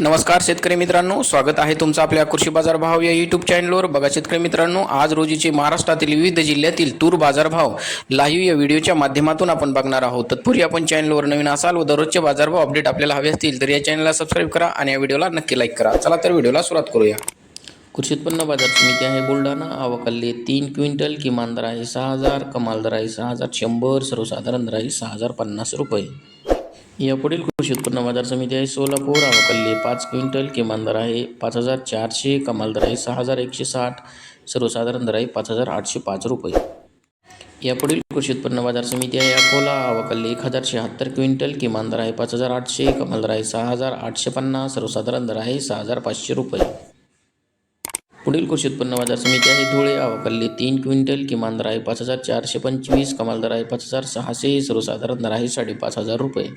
नमस्कार शेतकरी मित्रांनो स्वागत आहे तुमचं आपल्या कृषी बाजार भाव या युट्यूब चॅनलवर बघा शेतकरी मित्रांनो आज रोजीचे महाराष्ट्रातील विविध जिल्ह्यातील तूर बाजारभाव लाईव्ह या व्हिडिओच्या माध्यमातून आपण बघणार आहोत. तत्पूर्वी आपण चॅनलवर नवीन असाल व दररोजचे बाजारभाव अपडेट आपल्याला हवे असतील तर या चॅनलला सबस्क्राईब करा आणि या व्हिडिओला नक्की लाईक करा. चला तर व्हिडिओला सुरुवात करूया. कृषी उत्पन्न बाजार समिती आहे बुलढाणा. आवकल्ले तीन क्विंटल किमान दर आहे सहा हजार कमाल दर आहे सहा हजार शंभर सर्वसाधारण दर आहे सहा हजार पन्नास रुपये. यापुढील कृषी उत्पन्न बाजार समिती आहे. सोलापूर अवकल्ली पाच क्विंटल किमान दर आहे पाच हजार चारशे कमाल दर आहे सहा हजार एकशे साठ सर्वसाधारण दर आहे पाच हजार आठशे पाच रुपये. यापुढील कृषी उत्पन्न बाजार समिती आहे. अकोला अवकल्ली एक हजार शहात्तर क्विंटल किमान दर आहे पाच हजार आठशे कमाल दर आहे सहा हजार आठशे पन्नास सर्वसाधारण दर आहे सहा हजार पाचशे रुपये. पुढील कृषी उत्पन्न बाजार समिती आहे. धुळे अवकल्ली तीन क्विंटल किमान दर आहे पाच हजार चारशे पंचवीस कमाल दर आहे पाच हजार सहाशे सर्वसाधारण दर आहे साडेपाच हजार रुपये.